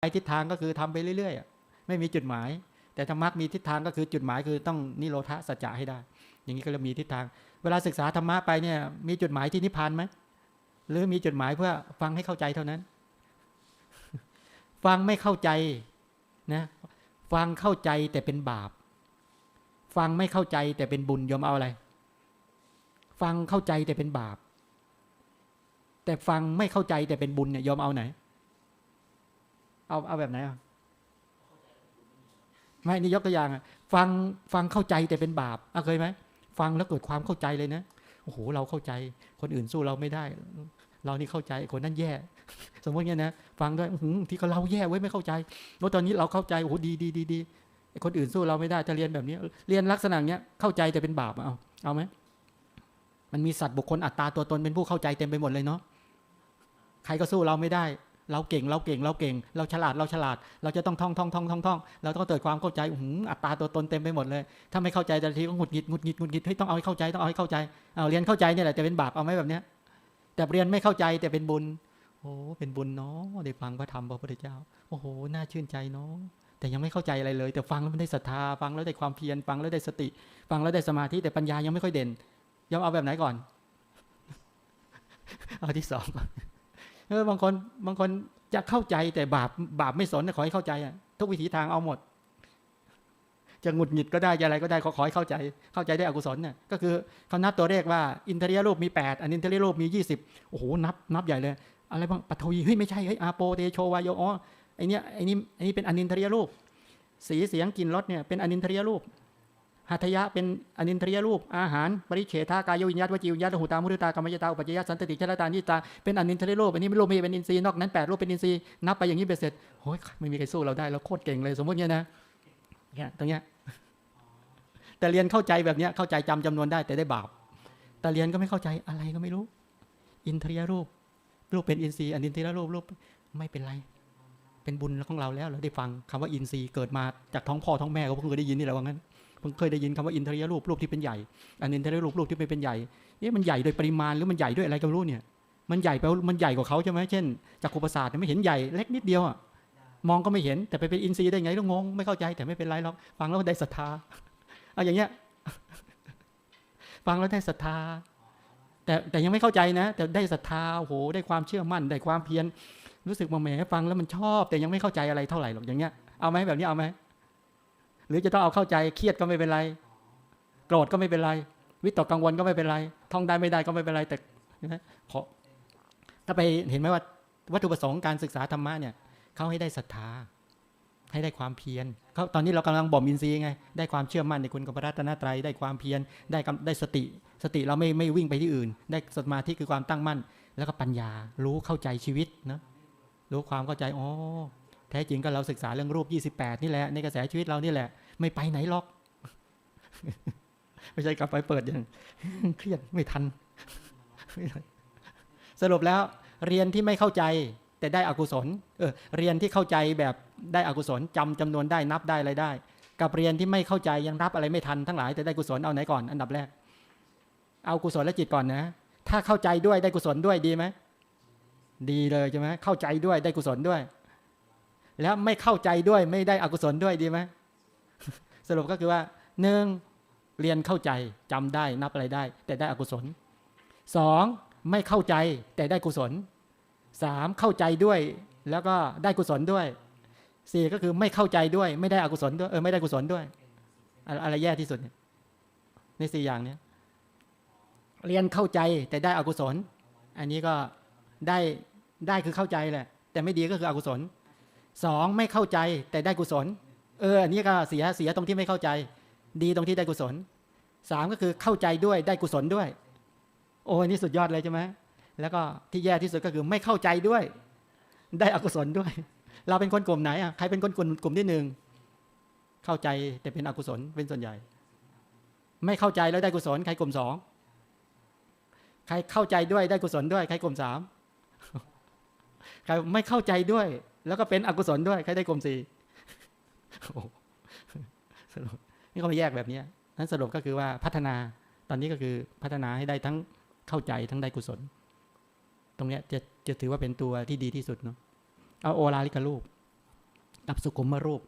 ไอ้ทิศทางก็คือทำไปเรื่อยๆ ไม่มีจุดหมาย แต่ธรรมะมีทิศทางก็คือจุดหมายคือต้องนิโรธสัจจะให้ได้ อย่างนี้ก็เลยมีทิศทาง เวลาศึกษาธรรมะไปเนี่ยมีจุดหมายที่นิพพานไหมหรือมีจุดหมายเพื่อฟังให้เข้าใจเท่านั้น ฟังไม่เข้าใจนะฟังเข้าใจแต่เป็นบาป ฟังไม่เข้าใจแต่เป็นบุญยอมเอาอะไร ฟังเข้าใจแต่เป็นบาป แต่ฟังไม่เข้าใจแต่เป็นบุญเนี่ยยอมเอาไหน เอาเอาแบบไหนอะไม่นี่ยกตัวอย่างอะฟังฟังเข้าใจแต่เป็นบาปอะเคยไหมฟังแล้วเกิดความเข้าใจเลยนะโอ้โหเราเข้าใจ คนอื่นสู้เราไม่ได้ เรานี่เข้าใจคนนั้นแย่ สมมติเนี้ยนะฟังด้วยที่ก็เราแย่ไว้ยไม่เข้าใจว่าตอนนี้เราเข้าใจโอ้โหดีดีดีดีคนอื่นสู้เราไม่ได้จะเรียนแบบนี้ เรียนลักษณะเนี้ยเข้าใจแต่เป็นบาปอะเอาเอาไหมมันมีสัตว์บุคคลอัตตาตัวตนเป็นผู้เข้าใจเต็มไปหมดเลยเนาะใครก็สู้เราไม่ได้ เราเก่งเราเก่งเราเก่ง เราฉลาดเราฉลาด เราจะต้องท่องท่องท่องท่องท่องเราต้องเกิดความเข้าใจหือัตตาตัวตนเต็มไปหมดเลย ถ้าไม่เข้าใจแต่ละทีก็หงุดหงิดหงุดหงิดหงุดหงิดเฮ้ยต้องเอาให้เข้าใจต้องเอาให้เข้าใจเอาเรียนเข้าใจเนี่ยแหละจะเป็นบาปเอาไหมแบบเนี้ย แต่เรียนไม่เข้าใจแต่เป็นบุญโอ้เป็นบุญเนาะได้ฟังพระธรรมพระพุทธเจ้าโอ้โหน่าชื่นใจเนาะแต่ยังไม่เข้าใจอะไรเลย แต่ฟังแล้วมันได้ศรัทธาฟังแล้วได้ความเพียรฟังแล้วได้สติ ฟังแล้วได้สมาธิแต่ปัญญายังไม่ค่อยเด่นยอมเอาแบบไหนก่อน เอาที่สองก่อน เออบางคนบางคนจะเข้าใจแต่บาปบาปไม่สนนะขอให้เข้าใจอะทุกวิถีทางเอาหมด จะหงุดหงิดก็ได้จะอะไรก็ได้ขอขอให้เข้าใจ เข้าใจได้อกุศลเนี่ยก็คือเขานับตัวเลขว่า อินเทเรียรูปมี 8 อันอินเทเรียรูปมี 20โอ้โหนับนับใหญ่เลย อะไรบ้างปัทวีเฮ้ยไม่ใช่เฮ้ยอาโปเตโชวายโยอ๋อไอเนี้ยไอนี้ไอนี้เป็นอนินทรียรูป สีเสียงกลิ่นรสเนี่ยเป็นอนินทรียรูป หัตถยะเป็นอนินทรียรูปอาหารปริเฉทากายวิญญาตวจิวิญญาตหูตามุตตากรรมยตาอุปจจยสันติชลตานิตาเป็นอนินทรียรูปอันนี้ไม่รูปไม่เป็นอินทรีย์นอกนั้นแปดรูปเป็นอินทรีย์นับไปอย่างนี้เบ็ดเสร็จโอ้ยไม่มีใครสู้เราได้เราโคตรเก่งเลยสมมติเนี่ยนะเนี่ยตรงเนี้ยแต่เรียนเข้าใจแบบเนี้ยเข้าใจจำจำนวนได้แต่ได้บาปแต่เรียนก็ไม่เข้าใจอะไรก็ไม่รู้ อินทรียรูป รูปเป็นอินทรีย์อนินทรียรูปรูปไม่เป็นไร เป็นบุญของเราแล้วเราได้ฟังคำว่าอินทรีย์เกิดมาจากท้องพ่อท้องแม่ก็เพิ่งเคยได้ยินนี่แหละว่างั้น เพิ่งเคยได้ยินคำว่าอินทรียรูปรูปที่เป็นใหญ่อนินทรียรูปรูปที่ไม่เป็นใหญ่เอ๊ะมันใหญ่โดยปริมาณหรือมันใหญ่ด้วยอะไรก็ไม่รู้เนี่ยมันใหญ่ไปมันใหญ่กว่าเขาใช่ไหมเช่นจากขุปศาสตร์เนี่ยไม่เห็นใหญ่เล็กนิดเดียวอะมองก็ไม่เห็นแต่ไปเป็นอินทรีย์ได้ไงต้องงงไม่เข้าใจแต่ไม่เป็นไรหรอกฟังแล้วได้ศรัทธาเอาอย่างเงี้ยฟังแล้วได้ศรัทธาแต่แต่ยังไม่เข้าใจนะ แต่ได้ศรัทธาโอ้โหได้ความเชื่อมั่นได้ความเพียรรู้สึกว่าแหมฟังแล้วมันชอบ แต่ยังไม่เข้าใจอะไรเท่าไหร่หรอกอย่างเงี้ยเอาไหมแบบนี้เอาไหม หรือจะต้องเอาเข้าใจเครียดก็ไม่เป็นไร โกรธก็ไม่เป็นไร วิตกกังวลก็ไม่เป็นไร ท่องได้ไม่ได้ก็ไม่เป็นไรแต่นะขอถ้าไปเห็นไหมว่าวัตถุประสงค์การศึกษาธรรมะเนี่ยเขาให้ได้ศรัทธา ให้ได้ความเพียรเขาตอนนี้เรากำลังบ่มอินทรีย์ไง ได้ความเชื่อมั่นในคุณกับพระรัตนตรัยได้ความเพียรได้ได้สติ สติเราไม่ไม่วิ่งไปที่อื่น ได้สมาธิคือความตั้งมั่น แล้วก็ปัญญารู้เข้าใจชีวิตนะรู้ความเข้าใจอ๋อ แท้จริงก็เราศึกษาเรื่องรูป 28 นี่แหละ ในกระแสชีวิตเรานี่แหละ ไม่ไปไหนหรอก ไม่ใช่กลับไปเปิดอย่างเครียดไม่ทัน สรุปแล้ว เรียนที่ไม่เข้าใจ แต่ได้อกุศล เออ เรียนที่เข้าใจแบบได้อกุศลจำจำนวนได้นับได้อะไรได้ กับเรียนที่ไม่เข้าใจยังรับอะไรไม่ทันทั้งหลายแต่ได้กุศลเอาไหนก่อนอันดับแรก เอากุศลและจิตก่อนนะ ถ้าเข้าใจด้วยได้กุศลด้วยดีไหมดีเลยใช่ไหมเข้าใจด้วยได้กุศลด้วย แล้วไม่เข้าใจด้วยไม่ได้อกุศลด้วยดีไหมสรุปก็คือว่าหนึ่งเรียนเข้าใจจำได้นับอะไรได้ แต่ได้อกุศลสองไม่เข้าใจแต่ได้กุศลสามเข้าใจด้วยแล้วก็ได้กุศลด้วยสี่ก็คือไม่เข้าใจด้วย ไม่ได้อกุศลด้วยเออไม่ได้กุศลด้วย อะไรแย่ที่สุดในสี่อย่างเนี้ยเรียนเข้าใจแต่ได้อกุศล อันนี้ก็ได้ได้คือเข้าใจแหละ แต่ไม่ดีก็คืออกุศล สองไม่เข้าใจแต่ได้กุศล เอออันนี้ก็เสียเสียตรงที่ไม่เข้าใจ ดีตรงที่ได้กุศลสามก็คือเข้าใจด้วยได้กุศลด้วย โอ้นนี่สุดยอดเลยใช่ไหมแล้วก็ที่แย่ที่สุดก็คือไม่เข้าใจด้วย ได้อกุศลด้วย เราเป็นคนกลุ่มไหนอะใครเป็นคนกลุ่มกลุ่มที่หนึ่งเข้าใจแต่เป็นอกุศลเป็นส่วนใหญ่ ไม่เข้าใจแล้วได้กุศลใครกลุ่มสองใครเข้าใจด้วยได้กุศลด้วย ใครกลุ่มสามใครไม่เข้าใจด้วย แล้วก็เป็นอกุศลด้วยใครได้กลมสี่สรุปนี่ก็มาแยกแบบนี้นั้นสรุปก็คือว่าพัฒนาตอนนี้ก็คือพัฒนาให้ได้ทั้งเข้าใจทั้งได้กุศล ตรงเนี้ยจะจะถือว่าเป็นตัวที่ดีที่สุดเนาะเอาโอลาลิกรูป กับสุขุมรูป